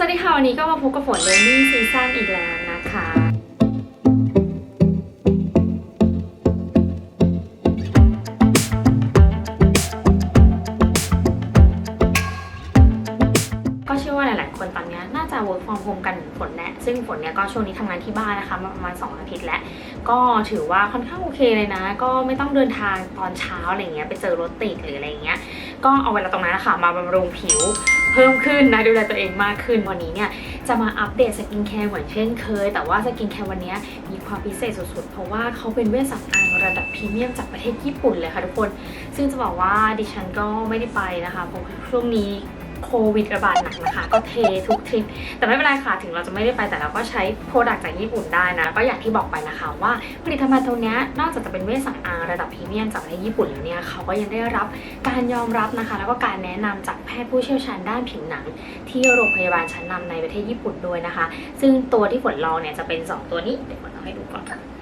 สวัสดีค่ะ วันนี้ก็มาพบกับฝนเลนนี่ซีซั่นอีกแล้วนะคะก็เชื่อว่าหลายๆคนตอนนี้น่าจะ work from home กันเหมือนฝนแหละซึ่งฝนเนี่ยก็ช่วงนี้ทำงานที่บ้านนะคะมาประมาณ2อาทิตย์แล้ว ก็ถือว่าค่อนข้างโอเคเลยนะ ก็ไม่ต้องเดินทางตอนเช้าอะไรเงี้ยไปเจอรถติดหรืออะไรเงี้ย ก็เอาเวลาตรงนั้นนะคะมาบำรุงผิว พิ่มขึ้นนะดูแลตัวเองมากขึ้นวันนี้เนี่ยจะมาอัปเดตสกินแคร์เหมือนเช่นเคย แต่ว่าสกินแคร์วันนี้มีความพิเศษสุดๆ เพราะว่าเขาเป็นเวชสำอางระดับพรีเมียมจากประเทศญี่ปุ่นเลยค่ะทุกคน ซึ่งจะบอกว่าดิฉันก็ไม่ได้ไปนะคะเพราะช่วงนี้ โควิดระบาดหนักนะคะ ก็เททุกทริป แต่ไม่เป็นไรค่ะ ถึงเราจะไม่ได้ไปแต่เราก็ใช้โปรดักต์จากญี่ปุ่นได้นะ ก็อย่างที่บอกไปนะคะว่าผลิตภัณฑ์ตัวนี้นอกจากจะเป็นเวชสำอางระดับพรีเมียมจากประเทศญี่ปุ่นแล้วเนี่ยเขาก็ยังได้รับการยอมรับนะคะ แล้วก็การแนะนำจากแพทย์ผู้เชี่ยวชาญด้านผิวหนัง ที่โรงพยาบาลชั้นนำในประเทศญี่ปุ่นด้วยนะคะ ซึ่งตัวที่ฝนลองเนี่ยจะเป็น 2 ตัวนี้เดี๋ยวฝนเอาให้ดูก่อนนะคะ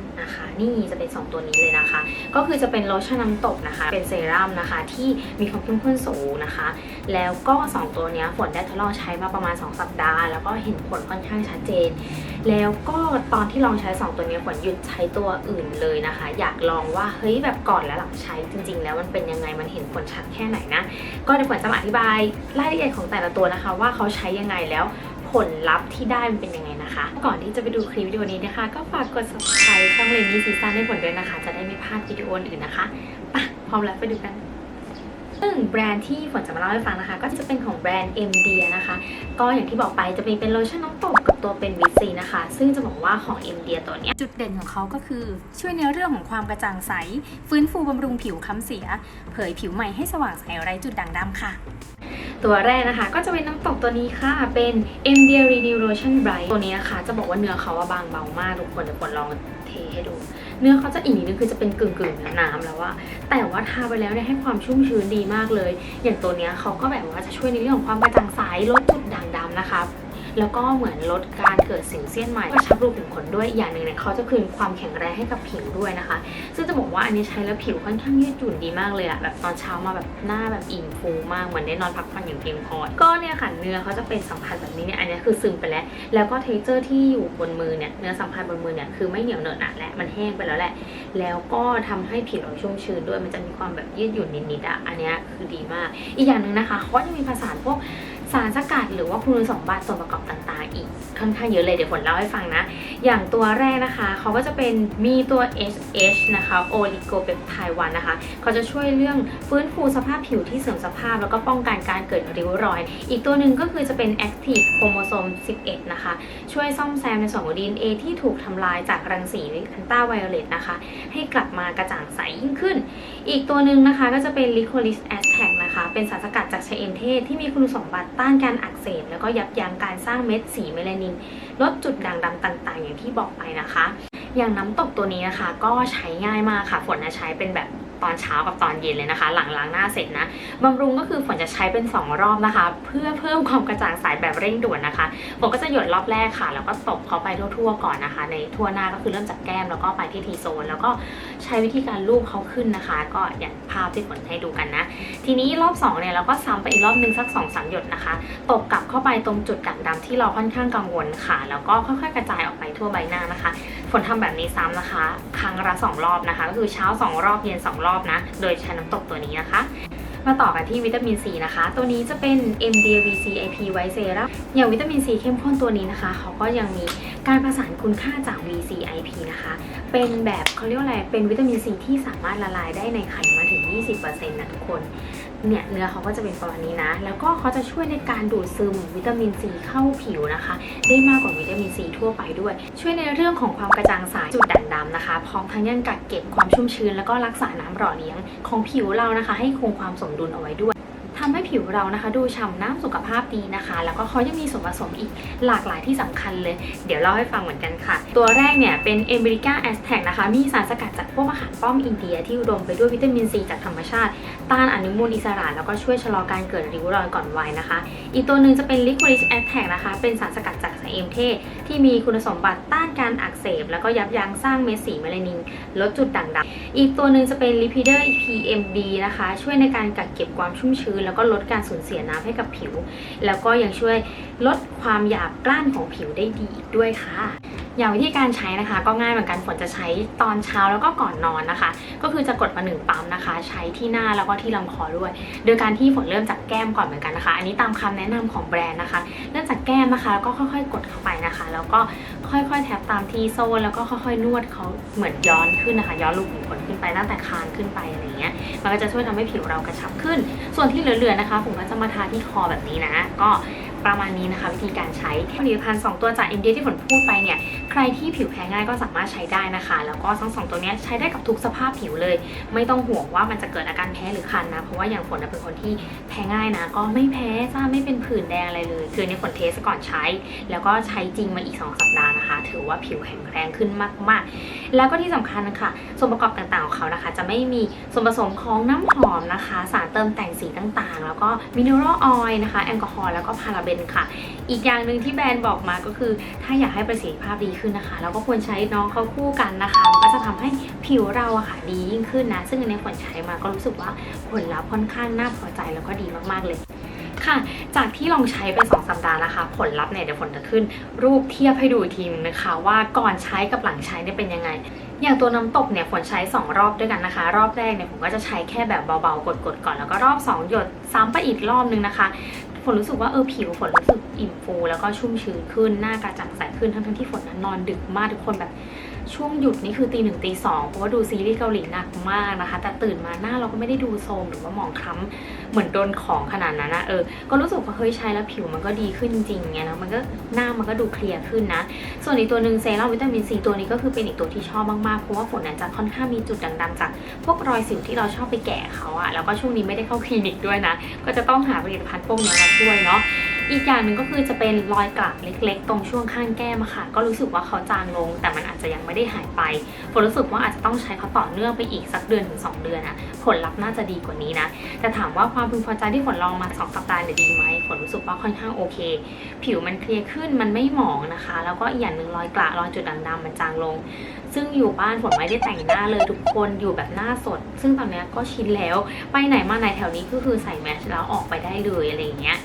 นี่จะเป็น 2 ตัวนี้เลยนะคะ ก็คือจะเป็นโลชั่นน้ำตกนะคะ เป็นเซรั่มนะคะ ที่มีความเข้มข้นสูงนะคะ แล้วก็ 2 ตัวนี้ฝนได้ทดลองใช้มาประมาณ 2 สัปดาห์ แล้วก็เห็นผลค่อนข้างชัดเจน แล้วก็ตอนที่ลองใช้ 2 ตัวนี้ฝนหยุดใช้ตัวอื่นเลยนะคะ อยากลองว่าเฮ้ยแบบก่อนและหลังใช้จริง ๆ แล้วมันเป็นยังไงมันเห็นผลชัดแค่ไหนนะก็เดี๋ยวฝนจะมาอธิบายรายละเอียดของแต่ละตัวนะคะ ว่าเขาใช้ยังไงแล้วผลลัพธ์ที่ได้มันเป็นยังไง นะคะ ก่อนที่จะไปดูคลิปวิดีโอนี้นะคะ ก็ฝากกด subscribe ช่องเลนนี่ซีซั่นให้ฝนด้วยนะคะ จะได้ไม่พลาดวิดีโออื่นนะคะปะพร้อมแล้วไปดูกันซึ่งแบรนด์ที่ฝนจะมาเล่าให้ฟังนะคะ ก็จะเป็นของแบรนด์ m d นะคะ ก็อย่างที่บอกไปจะมีเป็นโลชั่นน้ำตกกับตัวเป็นวิตซีนะคะ ซึ่งจะบอกว่าของ m d ตัวเนี้ยจุดเด่นของเขาก็คือช่วยในเรื่องของความกระจ่างใส ฟื้นฟูบำรุงผิวค้ำเสีย เผยผิวใหม่ให้สว่างใสไร้จุดด่างดำค่ะ ตัวแรกนะคะ ก็จะเป็นน้ำตกตัวนี้ค่ะ เป็น m d Renew Lotion Bright ตัวนี้นะคะ จะบอกว่าเนื้อเขาว่าบางเบามากทุกคนเดี๋ยวฝนลองเทให้ดู เนื้อเขาจะอีกนิดนึงคือจะเป็นกึ่งกึ่งน้ำแล้วว่า แต่ว่าทาไปแล้วเนี่ยให้ความชุ่มชื้นดีมากเลย อย่างตัวเนี้ยเขาก็แบบว่าจะช่วยในเรื่องของความกระจ่างใสลดจุดด่างดำนะคะ แล้วก็เหมือนลดการเกิดสิวเซียนใหม่ก็ชับรูขุมขนด้วยอย่างหนึ่งเนี่ยเขาจะคืนความแข็งแรงให้กับผิวด้วยนะคะ ซึ่งจะบอกว่าอันนี้ใช้แล้วผิวค่อนข้างยืดหยุ่นดีมากเลยอะแบบตอนเช้ามาแบบหน้าแบบอิ่มฟูมากเหมือนได้นอนพักผ่อนอย่างเพียงพอก็เนี่ยค่ะเนื้อเขาจะเป็นสัมผัสแบบนี้เนี่ยอันนี้คือซึมไปแล้ว แล้วก็เทเจอร์ที่อยู่บนมือเนี่ยเนื้อสัมผัสบนมือเนี่ยคือไม่เหนียวเหนอะหนะและมันแห้งไปแล้วแหละ แล้วก็ทำให้ผิวเราชุ่มชื้นด้วยมันจะมีความแบบยืดหยุ่นนิดๆอะอันนี้คือดีมาก อีกอย่างหนึ่งนะคะเขาจะมีผสานพวก สารสกัดหรือว่าคุณสมบัติส่วนประกอบต่างๆ ค่อนข้างเยอะเลยเดี๋ยวฝนเล่าให้ฟังนะ อย่างตัวแรกนะคะเขาก็จะเป็นมีตัว HH นะคะ Oligopeptide 1นะคะเขาจะช่วยเรื่องฟื้นฟูสภาพผิวที่เสื่อมสภาพ แล้วก็ป้องกันการเกิดริ้วรอย อีกตัวหนึ่งก็คือจะเป็น Active Chromosome 11 นะคะ ช่วยซ่อมแซมในส่วนของ DNA ที่ถูกทำลายจากรังสีอันต้าไวโอเลตนะคะ ให้กลับมากระจ่างใสยิ่งขึ้น อีกตัวหนึ่งนะคะก็จะเป็น Licorice Aztec นะคะ เป็นสารสกัดจากชะเอมเทศที่มีคุณสมบัติต้านการอักเสบแล้วก็ยับยั้งการสร้างเม็ดสีเมลานินลดจุดด่างดำต่างๆ อย่างที่บอกไปนะคะ อย่างน้ำตกตัวนี้นะคะ ก็ใช้ง่ายมากค่ะ ฝนจะใช้เป็นแบบตอนเช้ากับตอนเย็นเลยนะคะ หลังล้างหน้าเสร็จนะบำรุงก็คือฝนจะใช้เป็น 2 รอบนะคะ เพื่อเพิ่มความกระจ่างใสแบบเร่งด่วนนะคะฝนก็จะหยดรอบแรกค่ะ แล้วก็ตบเขาไปทั่ว ๆ ก่อนนะคะ ในทั่วหน้าก็คือเริ่มจากแก้มแล้วก็ไปที่ทีโซน แล้วก็ ใช้วิธีการลูบเขาขึ้นนะคะ ก็อย่างภาพที่ฝนให้ดูกันนะ ทีนี้รอบ2เนี่ยเราก็ซ้ำไปอีกรอบนึงสัก2อสหยดนะคะตบกลับเข้าไปตรงจุดด่างดำที่เราค่อนข้างกังวลค่ะ แล้วก็ค่อยๆกระจายออกไปทั่วใบหน้านะคะ ฝนทำแบบนี้ซ้ำนะคะ ครั้งละ2รอบนะคะ ก็คือเช้า 2 รอบเย็น 2 รอบนะ โดยใช้น้ำตกตัวนี้นะคะมาต่อกันที่วิตามินซีนะคะ ตัวนี้จะเป็น MDVCIP White Serum อย่างวิตามินซีเข้มข้นตัวนี้นะคะ เขาก็ยังมี การประสานคุณค่าจาก VCIP นะคะ เป็นแบบเขาเรียกว่าอะไร เป็นวิตามินซีที่สามารถละลายได้ในไขมันถึง 20%นะทุกคน เนี่ยเนื้อเขาก็จะเป็นประมาณนี้นะ แล้วก็เขาจะช่วยในการดูดซึมวิตามินซีเข้าผิวนะคะ ได้มากกว่าวิตามินซีทั่วไปด้วย ช่วยในเรื่องของความกระจ่างใสจุดด่างดำนะคะ พร้อมทั้งยังกักเก็บความชุ่มชื้น แล้วก็รักษาน้ำหล่อเลี้ยงของผิวเรานะคะ ให้คงความสมดุลเอาไว้ด้วย ทำให้ผิวเรานะคะ ดูฉ่ำน้ำสุขภาพดีนะคะ แล้วก็เขายังมีส่วนผสมอีกหลากหลายที่สำคัญเลย เดี๋ยวเล่าให้ฟังเหมือนกันค่ะ ตัวแรกเนี่ยเป็น a m e r i c a a z t e c นะคะ มีสารสกัดจากพวกอาหารป้อมอินเดีย ที่อุดมไปด้วยวิตามินซีจากธรรมชาติ ต้านอนุมูลอิสระ แล้วก็ช่วยชะลอการเกิดริ้วรอยก่อนวัยนะคะ อีกตัวหนึ่งจะเป็น Licorice a z t e c นะคะ เป็นสารสกัดจากสารเอมเทที่มีคุณสมบัติต้านการอักเสบ แล้วก็ยับยั้งสร้างเม็ดสีเมลานิน ลดจุดด่างดำอีกตัวหนึ่งจะเป็น Lipider PMD นะคะ ช่วยในการกักเก็บความชุ่มชื้นแล้วก็ลดการสูญเสียน้ำให้กับผิว แล้วก็ยังช่วยลดความหยาบกร้านของผิวได้ดีอีกด้วยค่ะอย่างวิธีการใช้นะคะก็ง่ายเหมือนกันฝนจะใช้ตอนเช้าแล้วก็ก่อนนอนนะคะ ก็คือจะกดมาหนึ่งปั๊มนะคะ ใช้ที่หน้าแล้วก็ที่ลำคอด้วย โดยการที่ฝนเริ่มจากแก้มก่อนเหมือนกันนะคะ อันนี้ตามคำแนะนำของแบรนด์นะคะ เริ่มจากแก้มนะคะแล้วก็ค่อยๆ กดเข้าไปนะคะ แล้วก็ ค่อยๆ แท็บตามที่โซ่แล้วก็ค่อยๆ นวดเขาเหมือนย้อนขึ้นนะคะ ย้อนลูกขุมขนขึ้นไปตั้งแต่คางขึ้นไปอะไรเงี้ย มันก็จะช่วยทำให้ผิวเรากระชับขึ้น ส่วนที่เหลือๆนะคะ ผมก็จะมาทาที่คอแบบนี้นะ ก็ประมาณนี้นะคะวิธีการใช้ผลิตภัณฑ์2ตัวจากอินเดียที่ฝนพูดไปเนี่ยใครที่ผิวแพ้ง่ายก็สามารถใช้ได้นะคะ แล้วก็ทั้งสองตัวนี้ใช้ได้กับทุกสภาพผิวเลย ไม่ต้องห่วงว่ามันจะเกิดอาการแพ้หรือคันนะ เพราะว่าอย่างฝนเป็นคนที่แพ้ง่ายนะ ก็ไม่แพ้จ้าไม่เป็นผื่นแดงอะไรเลย คือในฝนเทสก่อนใช้ แล้วก็ใช้จริงมาอีก 2 สัปดาห์นะคะ ถือว่าผิวแข็งแรงขึ้นมากๆ แล้วก็ที่สำคัญนะคะส่วนประกอบต่างๆของเขานะคะ จะไม่มีส่วนผสมของน้ำหอมนะคะ สารเติมแต่งสีต่างๆ แล้วก็มินเนอรัลออยล์นะคะแอลกอฮอล์แล้วก็พาราเบนค่ะ อีกอย่างหนึ่งที่แบรนด์บอกมาก็คือ ถ้าอยากให้ประสิทธิภาพดีขึ้นนะคะ เราก็ควรใช้น้องเขาคู่กันนะคะมันก็จะทำให้ผิวเราอะค่ะดียิ่งขึ้นนะ ซึ่งอันนี้ฝนใช้มาก็รู้สึกว่าผลลัพธ์ค่อนข้างน่าพอใจแล้วก็ดีมากๆเลยค่ะ จากที่ลองใช้ไป2สัปดาห์นะคะ ผลลัพธ์เนี่ยเดี๋ยวฝนจะขึ้น รูปเทียบให้ดูทีนึงนะคะ ว่าก่อนใช้กับหลังใช้เนี่ยเป็นยังไง อย่างตัวน้ำตกเนี่ยฝนใช้ 2 รอบด้วยกันนะคะ รอบแรกเนี่ยผมก็จะใช้แค่แบบเบาๆกดๆก่อนแล้วก็รอบ 2 หยดซ้ำไปอีกรอบนึงนะคะ ฝนรู้สึกว่าเออผิวฝนรู้สึกอิ่มฟู แล้วก็ชุ่มชื้นขึ้นหน้ากระจ่างใสขึ้นทั้งๆที่ฝนนั้นนอนดึกมากทุกคนแบบ ช่วงหยุดนี่คือตีหนึ่งตีสองเพราะว่าดูซีรีส์เกาหลีหนักมากนะคะ แต่ตื่นมาหน้าเราก็ไม่ได้ดูโทรมหรือว่าหมองคล้ำเหมือนโดนของขนาดนั้นนะเออ ก็รู้สึกว่าเฮ้ยใช้แล้วผิวมันก็ดีขึ้นจริงไงนะมันก็หน้ามันก็ดูเคลียร์ขึ้นนะ ส่วนอีกตัวหนึ่งเซรั่มวิตามินซีตัวนี้ก็คือเป็นอีกตัวที่ชอบมากๆเพราะว่าฝนนี่ยจะค่อนข้างมีจุดด่างๆจากพวกรอยสิวที่เราชอบไปแกะเขาอะแล้วก็ช่วงนี้ไม่ได้เข้าคลินิกด้วยนะ ก็จะต้องหาผลิตภัณฑ์พวกนี้มาช่วยเนาะ อีกอย่างหนึ่งก็คือจะเป็นรอยกระเล็ก ๆ ตรงช่วงข้างแก้มค่ะ ก็รู้สึกว่าเขาจางลง แต่มันอาจจะยังไม่ได้หายไปฝนรู้สึกว่าอาจจะต้องใช้เขาต่อเนื่องไปอีกสักเดือนถึง 2 เดือนอะผลลัพธ์น่าจะดีกว่านี้นะแต่ถามว่าความพึงพอใจที่ฝนลองมา2สัปดาห์เนี่ยดีไหมฝนรู้สึกว่าค่อนข้างโอเค ผิวมันเคลียร์ขึ้นมันไม่หมองนะคะ แล้วก็อีกอย่างหนึ่งรอยกระรอยจุดด่างดำมันจางลง ซึ่งอยู่บ้านฝนไม่ได้แต่งหน้าเลยทุกคนอยู่แบบหน้าสด ซึ่งตอนนี้ก็ชินแล้วไปไหนมาไหนแถวนี้ก็คือใส่แมสแล้วออกไปได้เลยอะไรอย่างเงี้ย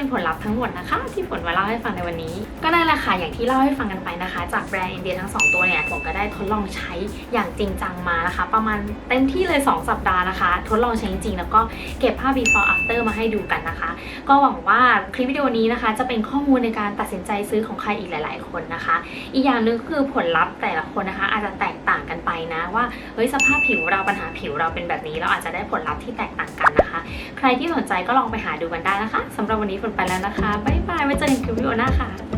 เป็นผลลัพธ์ทั้งหมดนะคะ ที่ฝนมาเล่าให้ฟังในวันนี้ ก็ได้แหละค่ะอย่างที่เล่าให้ฟังกันไปนะคะ จากแบรนด์อินเดียทั้ง 2 ตัวเนี่ยผมก็ได้ทดลองใช้อย่างจริงจังมานะคะ ประมาณเต็มที่เลย 2 สัปดาห์นะคะ ทดลองใช้จริงๆ แล้วก็เก็บภาพ before after มาให้ดูกันนะคะ ก็หวังว่าคลิปวิดีโอนี้นะคะ จะเป็นข้อมูลในการตัดสินใจซื้อของใครอีกหลาย ๆ คนนะคะ อีกอย่างหนึ่งคือผลลัพธ์แต่ละคนนะคะ อาจจะแตกต่างกันไปนะว่าเฮ้ยสภาพผิวเราปัญหาผิวเราเป็นแบบนี้เราอาจจะได้ผลลัพธ์ที่แตกต่างกันนะคะ ใครที่สนใจก็ลองไปหาดูกันได้นะคะสำหรับวันนี้ฝนไปแล้วนะคะ บ๊ายบายไว้เจอกันคลิปวิดีโอหน้าค่ะ